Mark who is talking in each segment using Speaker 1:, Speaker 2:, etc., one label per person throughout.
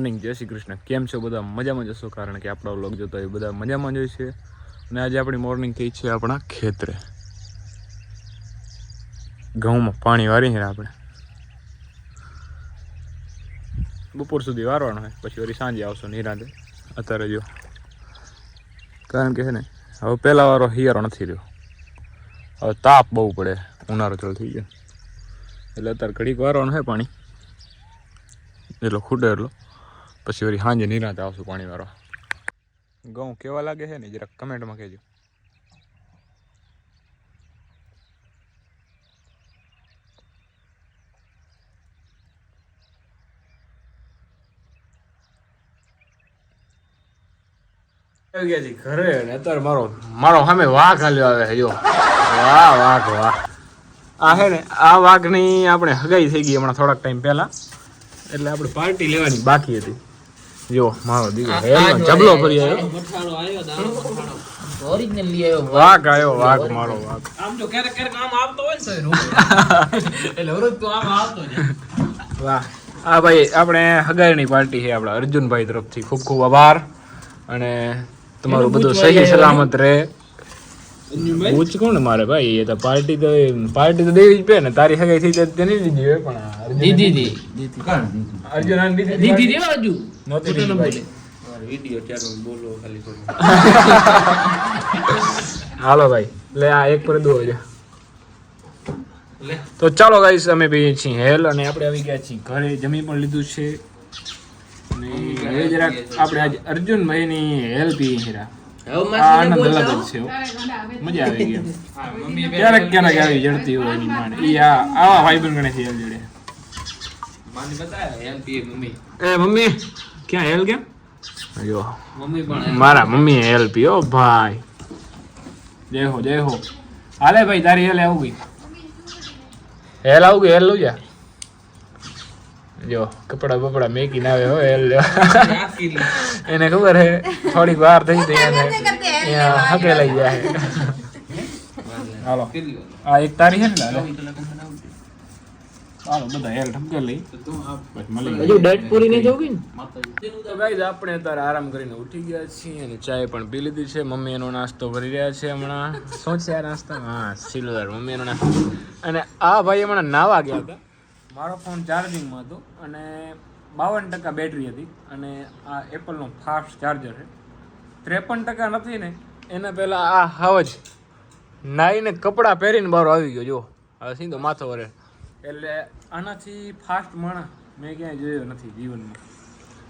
Speaker 1: Morning, Jai Shri Krishna. કેમ છો બધા? મજામાં જશો કારણ કે આપણા લોક જોતા એ બધા મજામાં જ છે. અને આજે આપણી મોર્નિંગ થઈ છે આપણા ખેતરે. ઘઉંમાં પાણી વારી છે આપણે. બપોર સુધી વારવાનો હોય, પછી વળી સાંજે આવશો નિરાંતે અત્યારે જો. કારણ કે છે ને, હવે પહેલા વારો હિયારો નથી રહ્યો. હવે તાપ બહુ પડે, ઉનાળો ચાલુ થઈ ગયો. એટલે અત્યારે ઘડીક વારવાનું હોય પાણી. એટલો ખૂટે એટલો. પછી વળી સાંજે નિરાંતે આવશું પાણી વાળવા ઘઉં કેવા લાગે છે ને જરાક કમેન્ટમાં કહેજો. ઘરે મારો મારો સામે વાઘ હાલ્યો આવે વાહ, વાઘ વાહ આ હે ને, આ વાઘની આપણે હગાઈ થઈ ગઈ હમણાં થોડાક ટાઈમ પહેલા. એટલે આપણે પાર્ટી લેવાની બાકી હતી. જો મારો દીકરો હેલો જબલો ફરી આવ્યો.
Speaker 2: મઠાળો આવ્યો દાણો ઓરિજિનલ લઈ આવ્યો
Speaker 1: વાઘ આવ્યો વાઘ મારો વાઘ.
Speaker 2: આમ જો ક્યારેક ક્યારેક આમ આવતો હોય ને એટલે રોજ તો આમ આવતો જ
Speaker 1: વાહ. આ ભાઈ આપણે હગાઈની પાર્ટી છે આપણા અર્જુનભાઈ તરફથી. ખૂબ ખૂબ આભાર. અને તમારું બધું સહી સલામત રહે. પૂછ કોણ મારે ભાઈ? એ તો પાર્ટી તો પાર્ટી તો દેવી જ પે ને. તારી હગાઈ થઈ જાય તેની દીધી હોય પણ
Speaker 2: દીદી દી દીદી કોણ
Speaker 1: અર્જુન દીધી.
Speaker 2: દીદી દેવા હજુ.
Speaker 1: નહોતી
Speaker 2: ખોટું ન
Speaker 1: દીધી
Speaker 2: બોલે વિડિયો ત્યારે બોલો ખાલી થોડું.
Speaker 1: હાલો ભાઈ લે આ એક પર દો
Speaker 2: લે.
Speaker 1: તો ચાલો ગાઈસ અમે પીએ છીએ હેલ અને આપણે આવી ગયા છીએ ઘરે. જમી પણ લીધું છે. અને હવે જરાક આપણે આજે અર્જુનભાઈની હેલ પીએ છીએ આનંદ અલગ જ છે મજા આવી ગઈ ક્યારેક ક્યારેક આવી જડતી હોય એની માને. આ આવા ભાઈ બંધ ગણે છે હેલ જોડે
Speaker 2: માને બતાવે એમ પીએ મમ્મી
Speaker 1: એ મમ્મી. ક્યાં હેલ કેમ? જો
Speaker 2: મમ્મી પણ
Speaker 1: મારા મમ્મી હેલ પીઓ ભાઈ. જય હો જય હો. હાલે ભાઈ તારી હેલ આવું ગઈ. હેલ આવું ગઈ હેલ લઉં જા. જો કપડા બપડા મેકી ના આવે હો હેલ એને ખબર હે થોડીક વાર થઈ તો એને. અહીંયા હકે લઈ જાય. હાલો. આ એક તારી હે ને બધા લઈ.
Speaker 2: હજુ ડેટ પૂરી નહીં? ને
Speaker 1: તો ગાઈઝ આપણે અત્યારે આરામ કરીને ઉઠી ગયા છીએ અને ચાય પણ પી લીધી છે. મમ્મી એનો નાસ્તો કરી રહ્યા છે હમણાં. શું છે આ નાસ્તો? હા સિલ્વર. મમ્મી એનો નાસ્તો. અને આ ભાઈ હમણાં નાવા ગયા હતા. મારો ફોન ચાર્જિંગમાં હતો અને બાવન ટકા બેટરી હતી અને આ એપલનો ફાસ્ટ ચાર્જર છે. ત્રેપન ટકા નથી ને એના પહેલાં આ હાવ જ નાઈને કપડાં પહેરીને બહાર આવી ગયો. જો હવે સીધો માથો વરે. એટલે આનાથી ફાસ્ટ માણસ મેં ક્યાંય જોયો નથી જીવનમાં.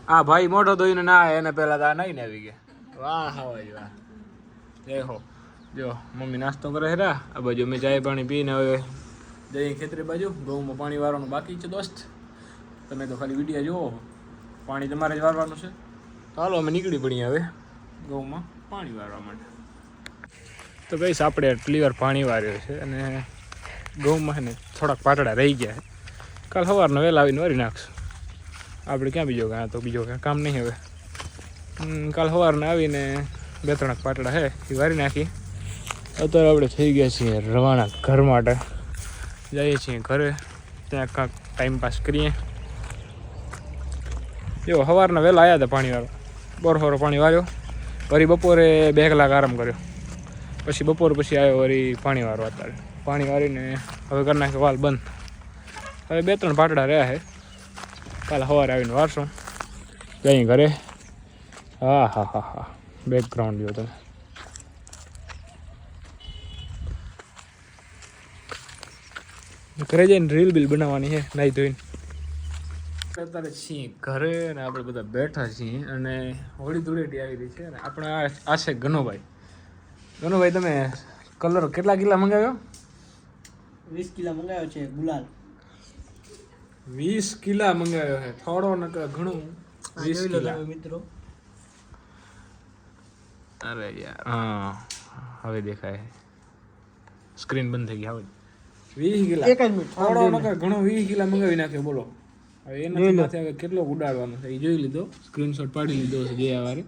Speaker 1: આ ભાઈ મોટો ધોઈને ના એને પહેલા તો આ નહીં ને આવી ગયા. વાહ હાવાજ વાહ. જય હો. જો, મમ્મી નાસ્તો કરે હેરા આ બાજુ મેં ચાય પાણી પીને હવે જઈએ ખેતરી બાજુ. ઘઉંમાં પાણી વારવાનું બાકી છે દોસ્ત. તમે તો ખાલી વિડીયા જુઓ. પાણી તમારે જ વારવાનું છે. ચાલો, અમે નીકળી પડીએ હવે ઘઉંમાં પાણી વારવા માટે. તો કઈ આપણે આટલી વાર પાણી વાર્યો છે અને છે ને થોડાક પાટડા રહી ગયા છે કાલ સવારના વહેલા આવીને વારી નાખશું. આપણે ક્યાં બીજો કાં? તો બીજો કાંઈ કામ નહીં હવે. કાલ સવારના આવીને બે ત્રણ પાટડા છે એ વારી નાખી. અત્યારે આપણે થઈ ગયા છીએ રવાના ઘર માટે. જઈએ છીએ ઘરે, ત્યાં કાંક ટાઈમ પાસ કરીએ. જો, સવારના વહેલા આવ્યા હતા પાણી વાળો બરોબર પાણી વાર્યો વળી બપોરે બે કલાક આરામ કર્યો. પછી બપોર પછી આવ્યો વળી પાણી વાળો અત્યારે. પાણી વાળીને હવે કરી નાખ્યો વાલ બંધ. હવે બે ત્રણ પાટડા રહ્યા છે. કાલે સવારે આવીને વારશું જઈ ઘરે. હા હા હા હા. બેકગ્રાઉન્ડ જો તમે ઘરે જઈને રીલ બિલ બનાવવાની છે, નાઈ ધોઈને. અત્યારે છીએ ઘરે અને આપણે બધા બેઠા છીએ અને હોળી ધૂળેટી આવી રહી છે અને આપણે આ છે ગનુભાઈ ગનુભાઈ તમે કલર કેટલા કિલા મંગાવ્યો?
Speaker 3: વીસ કિલા મંગાવ્યો છે ગુલાલ.
Speaker 1: વીસ કિલા મંગાવ્યો છે. થોડો નકર ઘણું. વીસ કિલા
Speaker 3: મિત્રો.
Speaker 1: અરે યાર. હા હવે દેખાય. સ્ક્રીન બંધ થઈ ગઈ હવે. વીસ કિલા
Speaker 3: એક જ મિનિટ
Speaker 1: થોડો
Speaker 3: ન
Speaker 1: નકર ઘણો વીસ કિલા મંગાવી નાખ્યો બોલો. હવે એના માથે હવે કેટલો ઉડાડવાનો છે એ જોઈ લીધો. સ્ક્રીનશોટ પાડી લીધો છે ગયા વારે.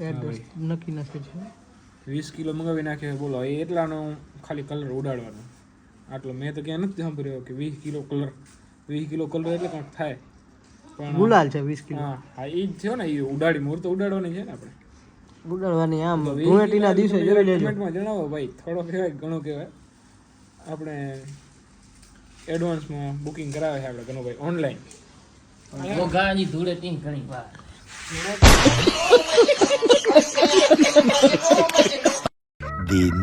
Speaker 3: એડ્રેસ નક્કી નથી છે
Speaker 1: વીસ કિલો મંગાવી નાખ્યો બોલો. એ એટલાનો ખાલી કલર ઉડાડવાનો. આટલો મેં તો ક્યાં નથી સાંભળ્યો કે વીસ કિલો કલર વીસ કિલો કલર એટલે કંઈક થાય. પણ
Speaker 3: ગુલાલ છે વીસ કિલો.
Speaker 1: હા એ જ થયો ને એ ઉડાડી મૂર્ત ઉડાડવાની છે ને આપણે.
Speaker 3: ઉડાડવાની આમ
Speaker 1: વીસ
Speaker 3: ધૂળેટીના દિવસે જોઈ લેજો.
Speaker 1: કમેન્ટમાં જણાવો ભાઈ. થોડો કહેવાય ઘણો કહેવાય. આપણે એડવાન્સમાં બુકિંગ કરાવે છે આપણે ઘણો ભાઈ ઓનલાઈન
Speaker 2: ઘોઘાની ધૂળે ટીમ ઘણી વાર.
Speaker 4: The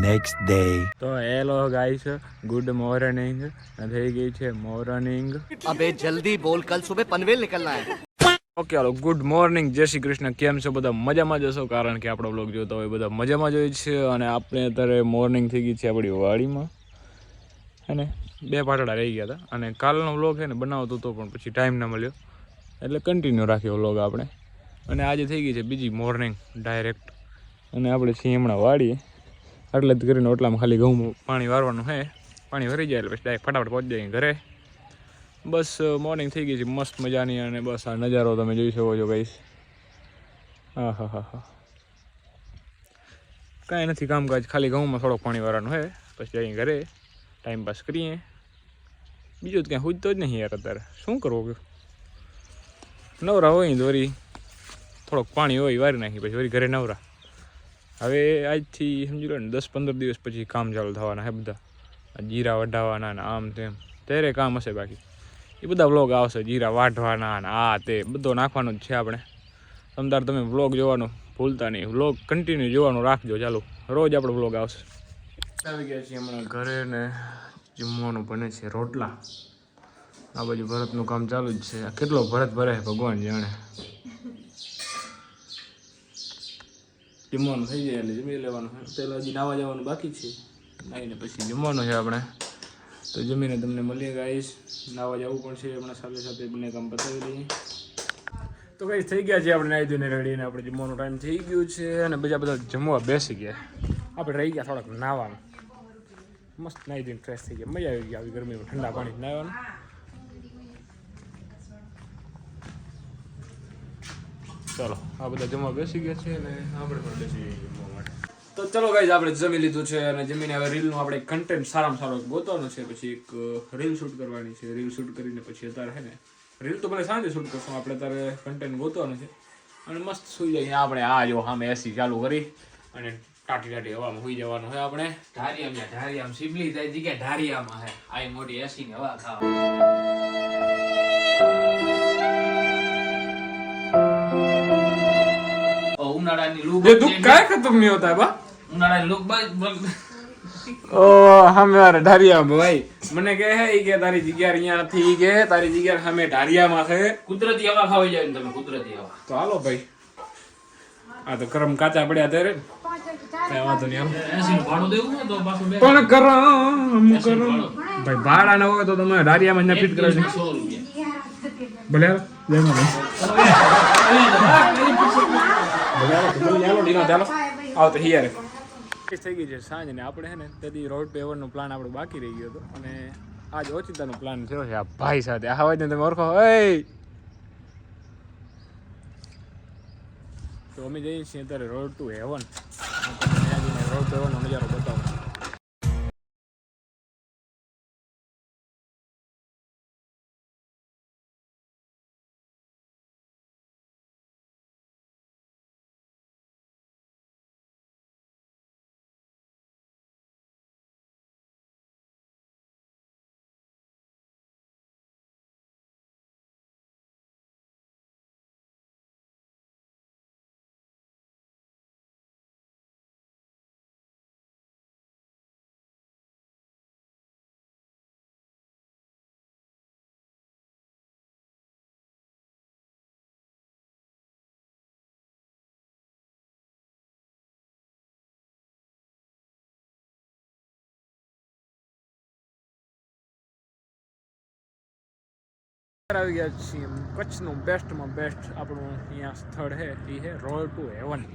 Speaker 4: next day.
Speaker 1: તો હેલો ગાઈસ ગુડ મોર્નિંગ. થઈ ગઈ છે મોર્નિંગ.
Speaker 4: અબે જલ્દી બોલ કલ સુબહ પનવેલ નીકળના હે.
Speaker 1: ઓકે હાલો ગુડ મોર્નિંગ. જય શ્રી કૃષ્ણ. કેમ છો બધા? મજામાં જશો કારણ કે આપણો બ્લોગ જોતા હોય બધા મજામાં જોઈએ છે. અને આપણે અત્યારે મોર્નિંગ થઈ ગઈ છે આપણી વાડીમાં. અને બે પાટડા રહી ગયા હતા. અને કાલનો વ્લોગ છે ને બનાવતો હતો પણ પછી ટાઈમ ના મળ્યો. એટલે કન્ટિન્યુ રાખ્યો વ્લોગ આપણે. અને આજે થઈ ગઈ છે બીજી મોર્નિંગ ડાયરેક્ટ અને આપણે છીએ હમણાં વાડીએ. એટલે જ કરીને ઓટલામાં ખાલી ઘઉં પાણી વારવાનું છે. પાણી ભરી જાય એટલે પછી ડાયરેક્ટ ફટાફટ પહોંચી જાય ઘરે. બસ મોર્નિંગ થઈ ગઈ છે, મસ્ત મજાની અને બસ આ નજારો તમે જોઈ શકો છો કહીશ હા હા હા હા કાંઈ નથી, કામકાજ, ખાલી ઘઉંમાં થોડોક પાણી વારવાનું છે. પછી જઈએ ઘરે ટાઈમ પાસ કરીએ. બીજું તો ક્યાંય હુજતો જ નહીં યાર અત્યારે. શું કરવું? નવરા હોય વળી. થોડોક પાણી હોય, વારી નાખી, પછી વળી ઘરે નવરા. હવે આજથી સમજી લો ને, દસ પંદર દિવસ પછી કામ ચાલુ થવાના હે બધા. જીરા વઢાવવાના ને આમ તેમ. ત્યારે કામ હશે બાકી. એ બધા વ્લોગ આવશે, જીરા વાઢવાના ને આ તે, બધો નાખવાનો જ છે આપણે. તમતાર તમે વ્લોગ જોવાનું ભૂલતા નહીં. વ્લોગ કન્ટિન્યુ જોવાનું રાખજો ચાલો. રોજ આપણો વ્લોગ આવશે. આવી ગયા છીએ હમણાં ઘરે ને જમવાનું બને છે રોટલા. આ બાજુ ભરતનું કામ ચાલુ જ છે. કેટલો ભરત ભરે ભગવાન જાણે. જમવાનું થઈ જાય એટલે જમી લેવાનું. પહેલાં હજી નાવા જવાનું બાકી છે. નાહીને પછી જમવાનું છે આપણે. તો જમીને તમને મળીએ ગાઈશ નાવા જવું પણ છે, હમણાં સાથે સાથે બંને કામ પતાવી દઈએ. તો કઈ થઈ ગયા છે આપણે નાહી ધોઈને રેડીને આપણે જમવાનો ટાઈમ થઈ ગયો છે અને બીજા બધા જમવા બેસી ગયા. આપણે રહી ગયા થોડાક નાવાનું. મસ્ત નાહી ધોઈને ફ્રેશ થઈ ગયા. મજા આવી ગઈ આવી ગરમીમાં ઠંડા પાણી નાહવાનું. ચલો, આ બધા જમવા બેસી ગયા છે અને આપણે પણ બેસી જમવા માટે. તો ચલો ગાઈઝ આપણે જમી લીધું છે અને જમીને હવે રીલનું આપણે કન્ટેન્ટ સારામાં સારો ગોતવાનું છે. પછી એક રીલ શૂટ કરવાની છે. રીલ શૂટ કરીને પછી અત્યારે હે ને રીલ તો ભલે સાંજે શૂટ કરશું. આપણે અત્યારે કન્ટેન્ટ ગોતવાનું છે. અને મસ્ત સુઈ જઈએ. આપણે આ જો સામે એસી ચાલુ કરી અને ટાટી ટાટી હવામાં સુઈ જવાનું છે આપણે.
Speaker 2: ઢારિયામ યા ઢારિયામ સિબલી જાય જગ્યા ઢારિયામાં હે આઈ મોટી એસી ની હવા ખાવા. ઉનાળાની લૂ
Speaker 1: એ દુઃખ કાંઈ ખતમ નહીં હોતા બા.
Speaker 2: ઉનાળાની લૂ બસ
Speaker 1: ઓ હમે વારે ઢારિયામાં ભાઈ. મને કહે હે કે તારી જગ્યા અહીંયા નથી કે તારી જગ્યા હમે ઢારિયામાં છે.
Speaker 2: કુદરતી હવા ખાવી જાય તમે કુદરતી હવા.
Speaker 1: તો હાલો ભાઈ. આ તો કરમ કાચા પડ્યા ત્યારે પણ કરમ ભાઈ ભાડા ના હોય તો તમે ઢારિયામાં ફિટ કરાવી ભલે ચાલો. થઈ ગઈ છે સાંજ ને આપણે હે ને તેથી રોડ પેવરનો પ્લાન આપણો બાકી રહી ગયો હતો અને આજ ઓચિતાનો પ્લાન છે આ ભાઈ સાથે. આ અવાજને તમે ઓળખો? તો અમે જઈએ છીએ અત્યારે રોડ ટુ હેવન રોડ હેવનનો નજારો બતાવો. આવી ગયા છીએ કચ્છનું બેસ્ટમાં બેસ્ટ આપણું અહીંયા સ્થળ છે, એ છે રોડ ટુ હેવન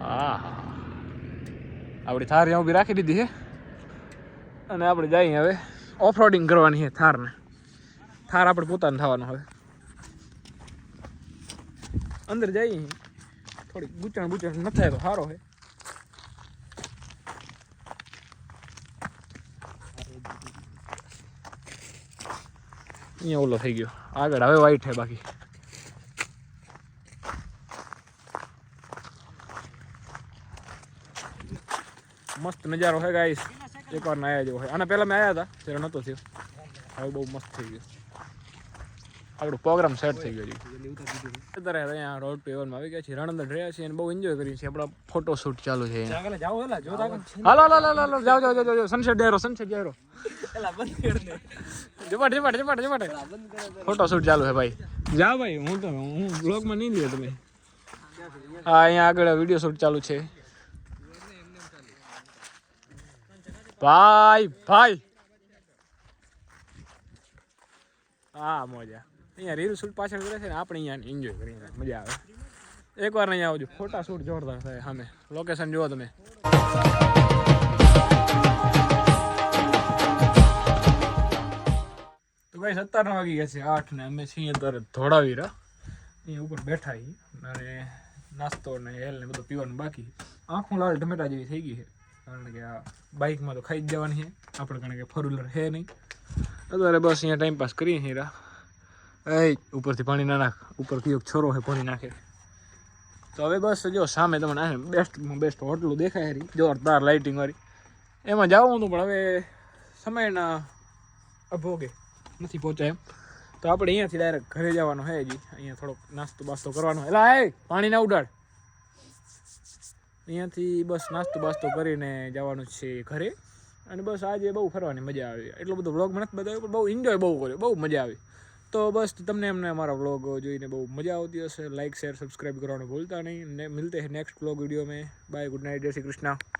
Speaker 1: હા આપણી થાર અહીંયા ઊભી રાખી દીધી છે. અને આપણે જઈએ હવે ઓફ રોડિંગ કરવાની છે થારને. થાર આપણે પોતાને થવાનું હવે. અંદર જઈએ. થોડીક ગુચણ ગુચણ ન થાય તો સારો છે. અહીંયા ઓલો થઈ ગયો. આગળ હવે વાઈટ છે બાકી. મસ્ત નજારો છે ગાઈસ એકવાર ના આવ્યા જેવો છે. આના પહેલા મેં આવ્યા હતા, ત્યારે નહોતો થયો. હવે બહુ મસ્ત થઈ ગયો. આગળ પ્રોગ્રામ સેટ થઈ ગયો છે. અત્યારે અહીંયા રોડ ટુ એવનમાં આવી ગયા છીએ. રણંદર રહ્યા છીએ અને બહુ એન્જોય કરીએ છીએ. આપણા ફોટો શૂટ ચાલુ છે હાલો હાલો હાલો હાલો જાઓ જાઓ જાઓ જાઓ સનસેટ ડેરો સનસેટ ડેરો જમાટ જમાટ જમાટ જમાટ ફોટો શૂટ ચાલુ છે ભાઈ. જા ભાઈ હું તો હું બ્લોગમાં નહીં લ્યો તમે. હા અહીંયા આગળ વીડિયો શૂટ ચાલુ છે. ભાઈ ભાઈ. હા મજા. અહીંયા રીલ શૂટ પાછળ કરે છે ને, આપણે અહીંયા એન્જોય કરીએ મજા આવે. એકવાર અહીંયા આવજો. ફોટા શૂટ જોરદાર થાય સામે. લોકેશન જુઓ તમે. તો ભાઈ સત્તર વાગી ગયા છે આઠ ને અમે છીએ અત્યારે રહ્યા અહીંયા ઉપર બેઠા અને નાસ્તો ને હેલ ને બધું પીવાનું બાકી. આંખું લાલ ટમેટા જેવી થઈ ગઈ છે. કારણ કે આ બાઇકમાં તો ખાઈ જ જવાની છે. આપણે કારણ કે ફોર વ્હીલર છે નહીં. અત્યારે બસ અહીંયા ટાઈમ પાસ કરીએ છીએ એ ઉપરથી પાણી ના નાખ. ઉપર કયો છોરો છે પાણી નાખે. તો હવે બસ, જો, સામે તમને બેસ્ટમાં બેસ્ટ હોટલું દેખાય હરી. જોરદાર લાઇટિંગ વાળી. એમાં જવું હતું, પણ હવે સમયના અભોગે નથી પહોંચાય એમ. તો આપણે અહીંયાથી ડાયરેક્ટ ઘરે જવાનું હે હજી. અહીંયા થોડોક નાસ્તો બાસ્તો કરવાનો. એટલે એ પાણી ના ઉડાડ. અહીંયાથી બસ નાસ્તો બાસ્તો કરીને જવાનું છે ઘરે. અને બસ આજે બહુ ફરવાની મજા આવી. એટલો બધો વ્લોગ મને બતાવ્યો, પણ બહુ એન્જોય બહુ કર્યો. બહુ મજા આવી. તો બસ તમને એમને અમારા વ્લોગ જોઈને બહુ મજા આવતી હશે. લાઇક શેર સબસ્ક્રાઈબ કરવાનું ભૂલતા નહીં. ને, મિલતે નેક્સ્ટ વ્લોગ વીડિયો મેં. Bye good night Jai Shri Krishna.